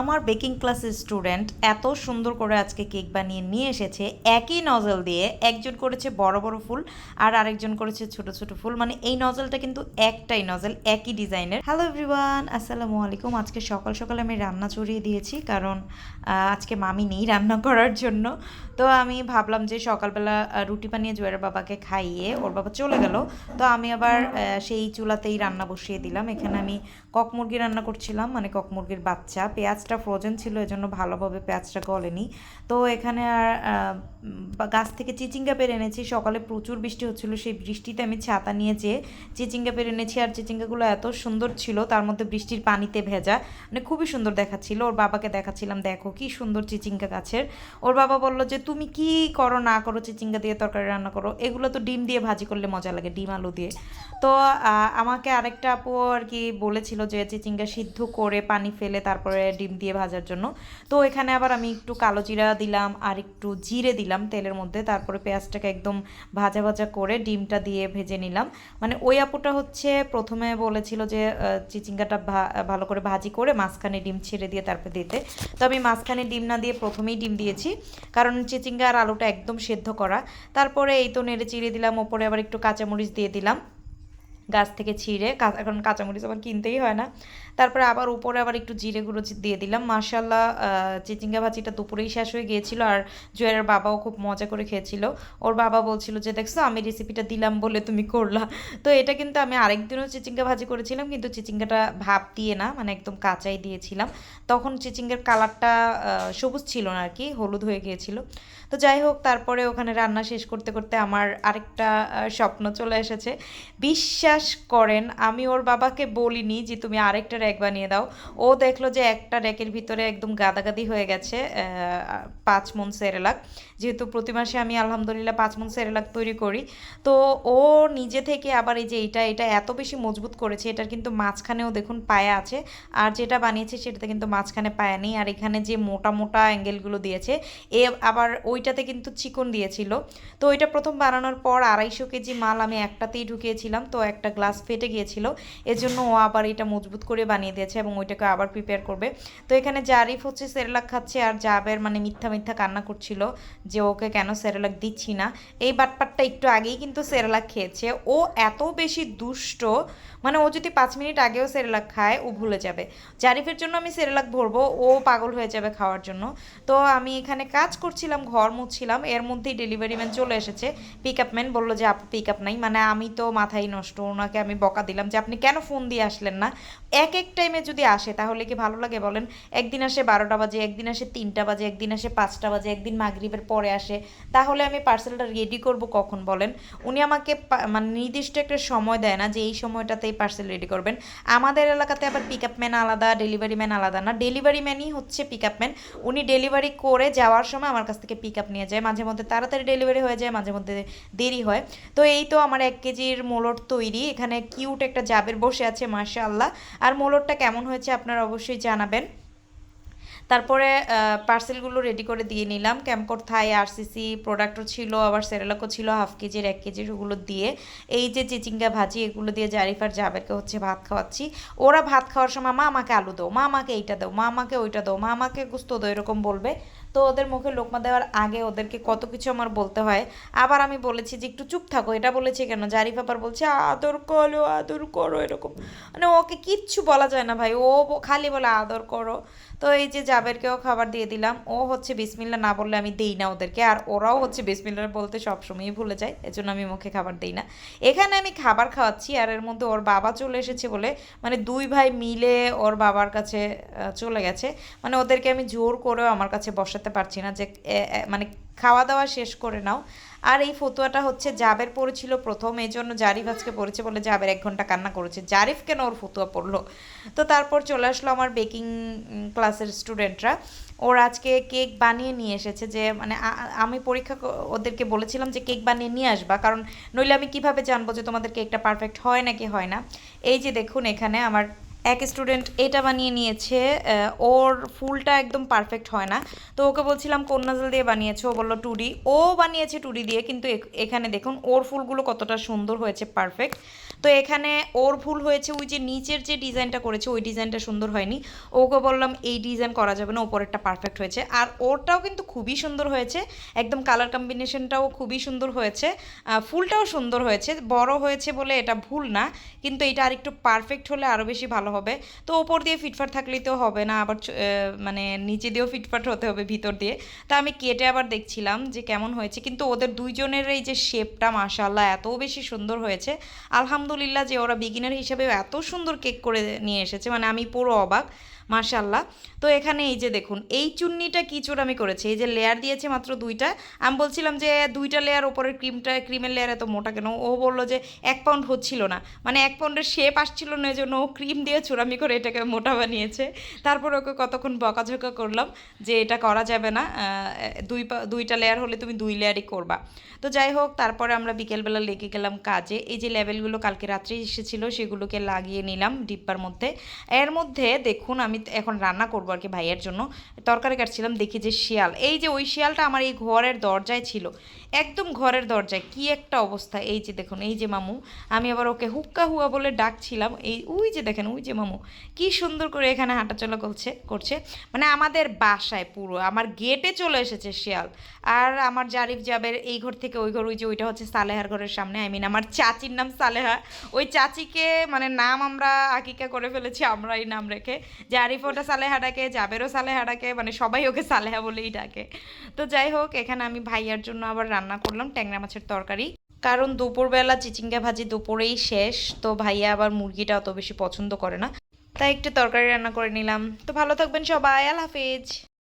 আমার বেকিং ক্লাসের স্টুডেন্ট এত সুন্দর করে আজকে কেক বানিয়ে নিয়ে এসেছে, একই নজল দিয়ে একজন করেছে বড় বড় ফুল আর আরেকজন করেছে ছোট ছোট ফুল। মানে এই নজলটা কিন্তু একটাই নজল একই ডিজাইনের হ্যালো এভরিওয়ান আসসালামু আলাইকুম। আজকে সকাল সকাল আমি রান্না চড়িয়ে দিয়েছি কারণ আজকে মামি নেই রান্না করার জন্য। তো আমি ভাবলাম যে সকালবেলা রুটি বানিয়ে জয়ের বাবাকে খাইয়ে ওর বাবা চলে গেল। তো আমি আবার সেই চুলাতেই রান্না বসিয়ে দিলাম। এখানে আমি কক মুরগি রান্না করছিলাম। মানে কক মুরগির বাচ্চা পেঁয়াজটা ফ্রোজেন ছিল, এজন্য ভালোভাবে পেঁয়াজটা গলেনি তো এখানে আর গাছ থেকে চিচিঙ্গা পেরে এনেছি। সকালে প্রচুর বৃষ্টি হচ্ছিল, সেই বৃষ্টিতে আমি ছাতা নিয়ে যেয়ে চিচিঙ্গা পেরে এনেছি। আর চিচিঙ্গাগুলো এত সুন্দর ছিল, তার মধ্যে বৃষ্টির পানিতে ভেজা মানে খুবই সুন্দর দেখাচ্ছিল। ওর বাবাকে দেখাচ্ছিলাম, দেখো কি সুন্দর চিচিঙ্গা গাছের। ওর বাবা বলল যে, তুমি কি করো, না করো, চিচিঙ্গা দিয়ে তরকারি রান্না করো? এগুলো তো ডিম দিয়ে ভাজি করলে মজা লাগে, ডিম আলু দিয়ে। তো আমাকে আরেকটা আপু আর কি বলেছিল যে, চিচিঙ্গা সিদ্ধ করে পানি ফেলে তারপরে ডিম দিয়ে ভাজার জন্য। তো এখানে আবার আমি একটু কালো জিরা দিলাম আর একটু জিরে দিলাম তেলের মধ্যে। তারপরে পেঁয়াজটাকে একদম ভাজা ভাজা করে ডিমটা দিয়ে ভেজে নিলাম। মানে ওই আপুটা হচ্ছে প্রথমে বলেছিল যে চিচিঙ্গাটা ভালো করে ভাজি করে মাঝখানে ডিম ছেড়ে দিয়ে তারপরে দিতে। তো আমি মাঝখানে ডিম না দিয়ে প্রথমেই ডিম দিয়েছি। কারণ চিচিঙ্গা আর আলুটা একদম সেদ্ধ করা। তারপরে এই তো নেড়ে চিড়ে দিলাম। ওপরে আবার একটু কাঁচামরিচ দিয়ে দিলাম। গাছ থেকে ছিঁড়ে এখন কাঁচামরিচ আমার কিনতেই হয় না। তারপরে আবার উপরে আবার একটু জিরে গুঁড়ো দিয়ে দিলাম। মার্শাল্লাহ চিচিঙ্গা ভাজিটা দুপুরেই শেষ হয়ে গিয়েছিল আর জয়ের বাবাও খুব মজা করে খেয়েছিল। ওর বাবা বলছিল যে, দেখছ, আমি রেসিপিটা দিলাম বলে তুমি করলা। তো এটা কিন্তু আমি আরেকদিনও চিচিঙ্গা ভাজি করেছিলাম, কিন্তু চিচিঙ্গাটা ভাপ দিয়ে না মানে একদম কাঁচাই দিয়েছিলাম। তখন চিচিঙ্গার কালারটা সবুজ ছিল না আর কি হলুদ হয়ে গিয়েছিল। তো যাই হোক, তারপরে ওখানে রান্না শেষ করতে করতে আমার আরেকটা স্বপ্ন চলে এসেছে। বিশ্বাস করেন, আমি ওর বাবাকে বলিনি যে তুমি আরেকটা র্যাক বানিয়ে দাও। ও দেখল যে একটা র্যাকের ভিতরে একদম গাদাগাদি হয়ে গেছে পাঁচ মন সেরেলাক। যেহেতু প্রতি মাসে আমি আলহামদুলিল্লাহ পাঁচ মন সেরেলাক তৈরি করি। তো ও নিজে থেকে আবার এই যে এটা এটা এত বেশি মজবুত করেছে, এটার কিন্তু মাঝখানেও দেখুন পায়া আছে। আর যেটা বানিয়েছে সেটাতে কিন্তু মাঝখানে পায়া নেই। আর এখানে যে মোটা মোটা অ্যাঙ্গেলগুলো দিয়েছে, এ আবার ওইটাতে কিন্তু চিকন দিয়েছিল। তো ওইটা প্রথম বানানোর পর আড়াইশো কেজি মাল আমি একটাতেই ঢুকিয়েছিলাম। তো একটা গ্লাস ফেটে গিয়েছিল। এজন্য ও আবার এটা মজবুত করে বানিয়ে দিয়েছে এবং ওইটাকে আবার প্রিপেয়ার করবে। তো এখানে জারিফ হচ্ছে সেরেলাক খাচ্ছে আর জাবের মানে মিথ্যা মিথ্যা কান্না করছিল যে ওকে কেন সেরেলাক দিচ্ছি না। এই বাটপাটটা একটু আগেই কিন্তু সেরেলাক খেয়েছে। ও এত বেশি দুষ্ট মানে ও যদি পাঁচ মিনিট আগেও সেরেলাক খায়, ও ভুলে যাবে। জারিফের জন্য আমি সেরেলাক ভরবো, ও পাগল হয়ে যাবে খাওয়ার জন্য। তো আমি এখানে কাজ করছিলাম, ঘর মুছছিলাম, এর মধ্যেই ডেলিভারি ম্যান চলে এসেছে। পিক আপ ম্যান বলল যে, আপু পিক আপ নাই। মানে আমি তো মাথায় নষ্ট ওনাকে আমি বকা দিলাম যে আপনি কেন ফোন দিয়ে আসলেন না? এক এক টাইমে যদি আসে, তাহলে কি ভালো লাগে বলেন? একদিন আসে বারোটা বাজে, একদিন আসে তিনটা বাজে, একদিন আসে পাঁচটা বাজে, একদিন মাগরিবের পরে আসে। তাহলে আমি পার্সেলটা রেডি করব কখন বলেন? উনি আমাকে মানে নির্দিষ্ট একটা সময় দেয় না যে এই সময়টাতেই পার্সেল রেডি করবেন। আমাদের এলাকাতে আবার পিক আপ ম্যান আলাদা ডেলিভারি ম্যান আলাদা না। ডেলিভারি ম্যানই হচ্ছে পিক আপ ম্যান উনি ডেলিভারি করে যাওয়ার সময় আমার কাছ থেকে পিক আপ নিয়ে যায়। মাঝে মধ্যে তাড়াতাড়ি ডেলিভারি হয়ে যায় মাঝে মধ্যে দেরি হয়। তো এই তো আমার এক কেজির মোলট তৈরি। এখানে কিউট একটা জাবের বসে আছে, মাশাআল্লাহ। আর মোলটটা কেমন হয়েছে আপনারা অবশ্যই জানাবেন। তারপরে পার্সেলগুলো রেডি করে দিয়ে নিলাম। ক্যাম্পোর থাই আরসিসি প্রোডাক্টও ছিল, আবার সেরেলাকও ছিল হাফ কেজির এক কেজির ওগুলো দিয়ে। এই যে চিচিঙ্গা ভাজি, এগুলো দিয়ে জারিফার জাবেরকে হচ্ছে ভাত খাওয়াচ্ছি। ওরা ভাত খাওয়ার সময়, মা, আমাকে আলু দাও, মা, আমাকে এইটা দাও, মা, আমাকে ওইটা দাও, মা, আমাকে গুস্ত দাও, এরকম বলবে। তো ওদের মুখে লোকমা দেওয়ার আগে ওদেরকে কত কিছু আমার বলতে হয়। আবার আমি বলেছি যে, একটু চুপ থাকো। এটা বলেছি কেন? জারিফ আবার বলছে, আদর করো আদর করো, এরকম। মানে ওকে কিচ্ছু বলা যায় না ভাই। ও খালি বলে, আদর করো। তো এই যে জাবেরকেও খাবার দিয়ে দিলাম। ও হচ্ছে বিসমিল্লা না বললে আমি দিই না ওদেরকে। আর ওরাও হচ্ছে বিসমিল্লা বলতে সবসময়ই ভুলে যায়, এজন্য আমি মুখে খাবার দিই না। এখানে আমি খাবার খাওয়াচ্ছি, আর এর মধ্যে ওর বাবা চলে এসেছে বলে মানে দুই ভাই মিলে ওর বাবার কাছে চলে গেছে। মানে ওদেরকে আমি জোর করেও আমার কাছে বসাতে পারছি না যে মানে খাওয়া দাওয়া শেষ করে নাও। আর এই ফতুয়াটা হচ্ছে জাবের পড়েছিল প্রথম, এই জন্য জারিফ আজকে পড়েছে বলে জাবের এক ঘণ্টা কান্না করেছে। জারিফ কেন ওর ফতুয়া পড়ল? তো তারপর চলে আসলো আমার বেকিং ক্লাসের স্টুডেন্টরা ওর আজকে কেক বানিয়ে নিয়ে এসেছে যে মানে আমি পরীক্ষা ওদেরকে বলেছিলাম যে কেক বানিয়ে নিয়ে আসবা, কারণ নইলে আমি কীভাবে জানব যে তোমাদের কেকটা পারফেক্ট হয় নাকি হয় না? এই যে দেখুন এখানে আমার এক স্টুডেন্ট এটা বানিয়ে নিয়েছে ওর ফুলটা একদম পারফেক্ট হয় না। তো ওকে বলছিলাম কোন নাজল দিয়ে বানিয়েছে, ও বলল টুডি ও বানিয়েছে টুডি দিয়ে, কিন্তু এখ- এখানে দেখুন, ওর ফুলগুলো কতটা সুন্দর হয়েছে পারফেক্ট তো এখানে ওর ফুল হয়েছে ওই যে নিচের যে ডিজাইনটা করেছে, ওই ডিজাইনটা সুন্দর হয়নি। ওকে বললাম, এই ডিজাইন করা যাবে না, ওপরেরটা পারফেক্ট হয়েছে। আর ওরটাও কিন্তু খুবই সুন্দর হয়েছে, একদম কালার কম্বিনেশনটাও খুবই সুন্দর হয়েছে। ফুলটাও সুন্দর হয়েছে, বড় হয়েছে বলে এটা ভুল না, কিন্তু এটা আরেকটু পারফেক্ট হলে আরও বেশি ভালো হবে। তো ওপর দিয়ে ফিটফাট থাকলেই তো হবে না, আবার মানে নিচে দিয়েও ফিটফাট হতে হবে ভিতর দিয়ে। তা আমি কেটে আবার দেখছিলাম যে কেমন হয়েছে, কিন্তু ওদের দুইজনের এই যে শেপটা মাশাল্লাহ এত বেশি সুন্দর হয়েছে। আলহামদুলিল্লাহ যে ওরা বিগিনার হিসেবে এত সুন্দর কেক করে নিয়ে এসেছে মানে আমি পুরো অবাক। মাশাল্লাহ তো এখানে এই যে দেখুন, এই চুন্নিটা কি চুরামি করেছে? এই যে লেয়ার দিয়েছে মাত্র দুইটা। আমি বলছিলাম যে দুইটা লেয়ার ওপরের ক্রিমটা ক্রিমের লেয়ার এত মোটা কেন? ও বলল যে এক পাউন্ড হচ্ছিল না। মানে এক পাউন্ডের শেপ আসছিল না, এই জন্য ও ক্রিম দিয়ে চুরামি করে এটাকে মোটা বানিয়েছে। তারপর ওকে কতক্ষণ বকাঝকা করলাম যে এটা করা যাবে না দুই দুইটা লেয়ার হলে তুমি দুই লেয়ারই করবা। তো যাই হোক, তারপরে আমরা বিকেলবেলা লেগে গেলাম কাজে। এই যে লেভেলগুলো কালকে রাত্রে এসেছিল, সেগুলোকে লাগিয়ে নিলাম ডিব্বার মধ্যে। এর মধ্যে দেখুন, আমি এখন রান্না করব আর কি ভাইয়ের জন্য। তরকারি কাটছিলাম, দেখি যে শিয়াল। এই যে ওই শিয়ালটা আমার এই ঘরের দরজায় ছিল, একদম ঘরের দরজায়, কি একটা অবস্থা। এই যে দেখুন, এই যে মামু, আমি আবার ওকে হুক্কা হুয়া বলে ডাকছিলাম। এই ওই যে দেখেন, ওই যে মামু, কি সুন্দর করে এখানে হাঁটাচলা করছে করছে। মানে আমাদের বাসায় পুরো, আমার গেটে চলে এসেছে শিয়াল। আর আমার জারিফ জাবের এই ঘর থেকে ওই ঘর, ওই যে ওইটা হচ্ছে সালেহার ঘরের সামনে আই মিন আমার চাচির নাম সালেহা। ওই চাচিকে মানে নাম আমরা আকিকা করে ফেলেছি আমরা এই নাম রেখে। জারিফ ওটা সালেহা ডাকে, জাবেরও সালেহা ডাকে মানে সবাই ওকে সালেহা বলেই ডাকে। তো যাই হোক, এখানে আমি ভাইয়ার জন্য আবার রান্না করলাম ট্যাংরা মাছের তরকারি। কারণ দুপুরবেলা চিচিঙ্গা ভাজি দুপুরেই শেষ, তো ভাইয়া আবার মুরগিটা অত বেশি পছন্দ করে না। তাই একটু তরকারি রান্না করে নিলাম। তো ভালো থাকবেন সবাই, আল্লাহ হাফেজ।